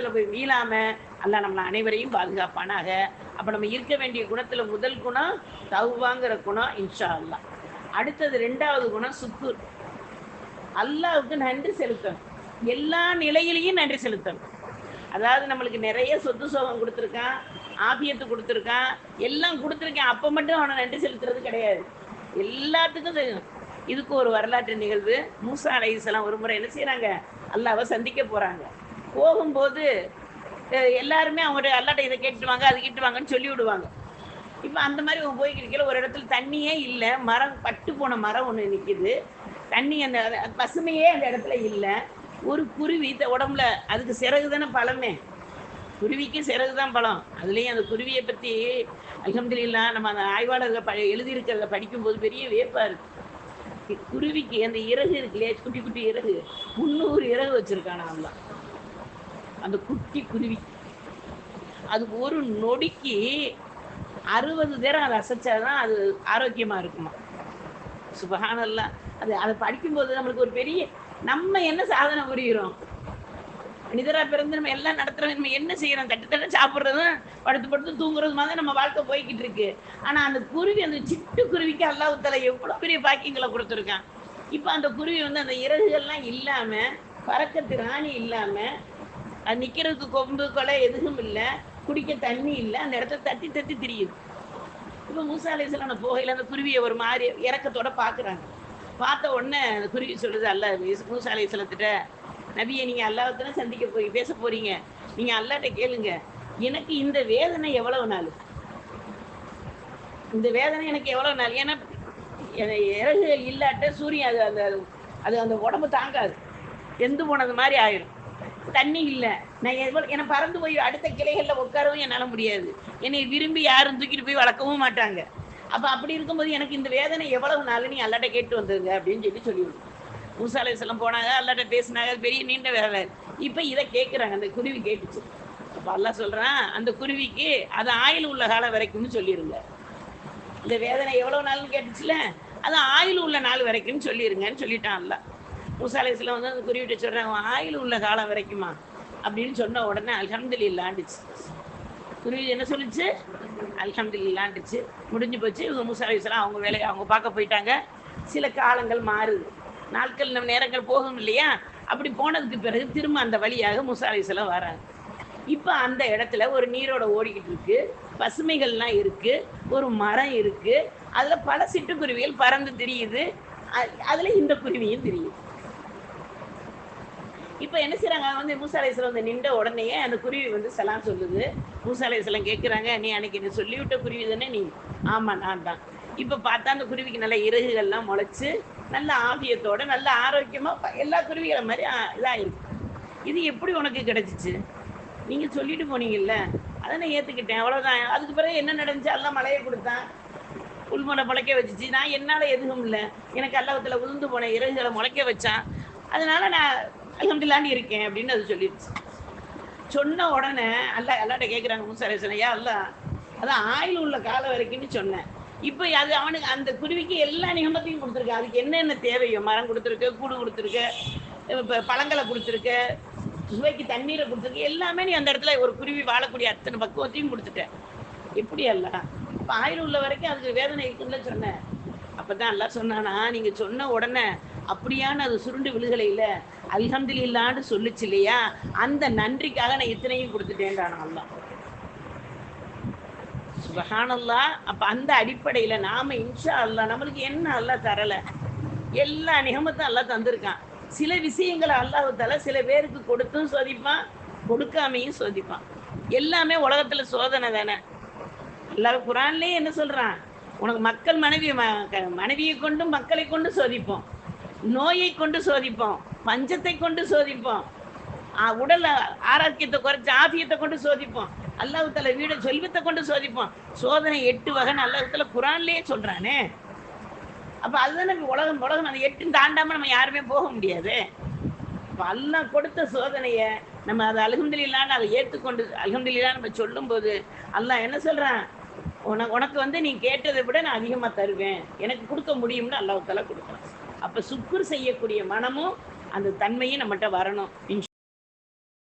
பாவத்துல போய் வீழாம அல்ல நம்மளை அனைவரையும் பாதுகாப்பானாக. அப்ப நம்ம இருக்க வேண்டிய குணத்துல முதல் குணம் தவுவாங்கிற குணம் இன்ஷா அல்லா. அடுத்தது ரெண்டாவது குணம் சுக்குர். அல்லாவுக்கு நன்றி செலுத்தணும். எல்லா நிலையிலையும் நன்றி செலுத்தணும். அதாவது நம்மளுக்கு நிறைய சொத்து சோகம் கொடுத்துருக்கான் ஆபியத்து கொடுத்துருக்கான் எல்லாம் கொடுத்துருக்கேன். அப்போ மட்டும் அவனை நன்றி செலுத்துறது கிடையாது. எல்லாத்துக்கும் செய்யணும். இதுக்கு ஒரு வரலாற்று நிகழ்வு. மூசா அலைசலாம் ஒரு முறை என்ன செய்கிறாங்க அல்லாவை சந்திக்க போகிறாங்க போகும்போது எல்லாருமே அவங்கள்ட்ட அல்லாட்ட இதை கேட்டுவாங்க அது கேட்டுவாங்கன்னு சொல்லி விடுவாங்க இப்போ அந்த மாதிரி அவங்க போய்கிட்டு இருக்கல ஒரு இடத்துல தண்ணியே இல்லை மரம் பட்டு போன மரம் ஒன்று நிற்கிது தண்ணி அந்த பசுமையே அந்த இடத்துல இல்லை. ஒரு குருவி உடம்புல அதுக்கு சிறகு தானே பழமே? குருவிக்கு சிறகு தான் பழம். அதுலேயும் அந்த குருவியை பற்றி அல்ஹம்துலில்லா நம்ம அந்த ஆய்வாளர்கள் ப எழுதியிருக்கிறத படிக்கும்போது பெரிய வேப்பாக இருக்குது குருவிக்கு அந்த இறகு இருக்கு இல்லையா குட்டி குட்டி இறகு. முந்நூறு இறகு வச்சுருக்கான் அவங்களாம் அந்த குட்டி குருவி. அது ஒரு நொடிக்கு அறுபது தரம் அதை அசைச்சாதான் அது ஆரோக்கியமா இருக்குமா? சுபகானல்லாம் அது அதை படிக்கும்போது நம்மளுக்கு ஒரு பெரிய நம்ம என்ன சாதனை புரிகிறோம் மனிதரா பிறந்து நம்ம எல்லாம் நடத்துறோம் நம்ம என்ன செய்யறோம்? தட்டு தட்டு சாப்பிட்றதும் படுத்து படுத்து தூங்குறதுமா தான் நம்ம வாழ்க்கை போய்கிட்டு இருக்கு. ஆனா அந்த குருவி அந்த சிட்டு குருவிக்கு அல்லாஹ் எவ்வளவு பெரிய பாக்கியங்களை கொடுத்துருக்கான். இப்போ அந்த குருவி வந்து அந்த இறகுகள்லாம் இல்லாம பறக்கத்து ராணி இல்லாம அது நிக்கிறதுக்கு கொம்பு கொலை எதுவும் இல்லை. குடிக்க தண்ணி இல்லை. அந்த இடத்த தட்டி தட்டி திரியுது. இப்போ மூசா அந்த போகையில் அந்த குருவியை ஒரு மாதிரி இறக்கத்தோட பார்க்குறாங்க பார்த்த உடனே அந்த குருவி சொல்லுது அல்ல மூசா அலைசலத்திட்ட நபியை நீங்கள் அல்லாஹ்தானே சந்திக்க போய் பேச போறீங்க. நீங்கள் அல்லாட்ட கேளுங்க. எனக்கு இந்த வேதனை எவ்வளவு நாள்? இந்த வேதனை எனக்கு எவ்வளவு நாள்? ஏன்னா இறகுகள் இல்லாட்ட சூரியன் அது அந்த அது அந்த உடம்பு தாங்காது. எந்து போனது மாதிரி ஆயிடும் தண்ணி இல்லை. நான் எவ்வளோ என்னை பறந்து போய் அடுத்த கிளைகளில் உட்காரவும் என்னால் முடியாது. என்னை விரும்பி யாரும் தூக்கிட்டு போய் வளர்க்கவும் மாட்டாங்க. அப்போ அப்படி இருக்கும்போது எனக்கு இந்த வேதனை எவ்வளவு நாள் நீ அல்லாட்ட கேட்டு வந்துருங்க அப்படின்னு சொல்லி சொல்லிவிடும் மூசாலை செல்லம் போனாங்க அல்லாட்ட பேசினாங்க பெரிய நீண்ட வேலை. இப்போ இதை கேட்குறாங்க அந்த குருவி கேட்டுச்சு. அப்போ அல்லா சொல்கிறான் அந்த குருவிக்கு அது ஆயில் உள்ள காலம் வரைக்கும்னு சொல்லிடுங்க இந்த வேதனை எவ்வளவு நாள்னு கேட்டுச்சுல? அது ஆயில் உள்ள நாள் வரைக்கும்னு சொல்லிருங்கன்னு சொல்லிட்டான் அல்ல மூசாலேஸ்ல வந்து அந்த குறிவிட்டு சொல்றாங்க ஆயில் உள்ள காலம் வரைக்குமா? அப்படின்னு சொன்ன உடனே அல்ஹம்துலில்லாண்டுச்சு குருவி என்ன சொல்லிச்சு? சொல்லுச்சு அல்ஹம்துலில்லாண்டுச்சு முடிஞ்சு போச்சு. இவங்க மூசாலேஸ்லாம் அவங்க வேலையை அவங்க பார்க்க போயிட்டாங்க. சில காலங்கள் மாறுது. நாட்கள் நம்ம நேரங்கள் போகும் இல்லையா? அப்படி போனதுக்கு பிறகு திரும்ப அந்த வழியாக மூசாலேஸ்லாம் வராங்க. இப்போ அந்த இடத்துல ஒரு நீரோட ஓடிக்கிட்டு இருக்கு. பசுமைகள்லாம் இருக்கு. ஒரு மரம் இருக்கு. அதில் பல சிட்டுக்குருவிகள் பறந்து திரியுது. அதில் இந்த குருவியும் தெரியுது. இப்போ என்ன செய்யறாங்க வந்து மூசாலேஸ்வரம் வந்து நின்ற உடனே அந்த குருவி வந்து சலாம் சொல்லுது. மூசாலேஸ்வரம் கேட்குறாங்க நீ அன்னைக்கு நீ சொல்லிவிட்ட குருவி தானே நீ? ஆமா நான் தான். இப்போ பார்த்தா அந்த குருவிக்கு நல்ல இறகுகள்லாம் முளைச்சு நல்ல ஆவியத்தோட நல்ல ஆரோக்கியமா எல்லா குருவிகளை மாதிரி ஆ- இதா இருக்கு இது எப்படி உனக்கு கிடைச்சிச்சு? நீங்க சொல்லிட்டு போனீங்கல்ல அதை நான் ஏத்துக்கிட்டேன் அவ்வளவுதான். அதுக்கு பிறகு என்ன நடந்துச்சு? எல்லாம் மழையை கொடுத்தான். உள்முனை முளைக்க வச்சுச்சு. நான் என்னால் எதுவும் இல்லை. எனக்கு அல்லவத்தில் உளுந்து போன இறகுகளை முளைக்க வச்சான். அதனால நான் அலமதுல்லான்னு இருக்கேன் அப்படின்னு அது சொல்லிடுச்சு சொன்ன உடனே அல்ல எல்லாட்ட கேட்குறாங்க மூசாரேசனையா அல்ல அதான் ஆயில் உள்ள காலம் வரைக்கும்னு சொன்னேன். இப்போ அது அவனுக்கு அந்த குருவிக்கு எல்லா நிகமத்தையும் கொடுத்துருக்கு. அதுக்கு என்னென்ன தேவையோ மரம் கொடுத்துருக்கு கூடு கொடுத்துருக்கு இப்போ பழங்களை கொடுத்துருக்கு சுவைக்கு தண்ணீரை கொடுத்துருக்கு எல்லாமே நீ அந்த இடத்துல ஒரு குருவி வாழக்கூடிய அத்தனை பக்குவத்தையும் கொடுத்துட்டேன் எப்படி அல்ல? இப்போ ஆயில் உள்ள வரைக்கும் அதுக்கு வேதனை இருக்குன்னு சொன்னேன். அப்பதான் எல்லாம் சொன்னானா நீங்கள் சொன்ன உடனே அப்படியான அது சுருண்டு விழுகலையில அல்ஹம்துலில்லான்னு சொல்லுச்சு இல்லையா? அந்த நன்றிக்காக நான் இத்தனையும் கொடுத்துட்டேன்டானா அல்லாஹ். சுபஹானல்லா அப்ப அந்த அடிப்படையில நாம இன்ஷா அல்லாஹ் நம்மளுக்கு என்ன அல்லாஹ் தரல? எல்லா நிகமத்தும் அல்லாஹ் தந்திருக்கான். சில விஷயங்களை அல்லாஹால சில பேருக்கு கொடுத்தும் சோதிப்பான் கொடுக்காமையும் சோதிப்பான். எல்லாமே உலகத்துல சோதனை தானே. அல்லாஹ் குரான்லயே என்ன சொல்றான்? உனக்கு மக்கள் மனைவி மனைவியை கொண்டு மக்களை கொண்டு சோதிப்போம். நோயை கொண்டு சோதிப்போம் பஞ்சத்தை கொண்டு சோதிப்போம் உடல் ஆரோக்கியத்தை குறைச்சி ஆபியத்தை கொண்டு சோதிப்போம். அல்லாஹ்வுத்தால வீட செல்வத்தை கொண்டு சோதிப்போம். சோதனை எட்டு வகைன்னு அல்லாஹ்வுத்தால குரான்லேயே சொல்றானே. அப்ப அதுதானே உலகம் உலகம் அந்த எட்டு தாண்டாம நம்ம யாருமே போக முடியாது. அப்ப அல்லாஹ் கொடுத்த சோதனைய நம்ம அதை அல்ஹம்துலில்லான்னு அதை ஏற்றுக்கொண்டு அல்ஹம்துலில்லாஹ் நம்ம சொல்லும்போது அல்லாஹ் என்ன சொல்றான்? உனக்கு உனக்கு வந்து நீ கேட்டதை விட நான் அதிகமா தருவேன். எனக்கு கொடுக்க முடியும்னு அல்லாஹ் தலா கொடுக்குறான். அப்ப சுக்குர் செய்யக்கூடிய மனமும் அந்த தன்மையும் நம்மகிட்ட வரணும்.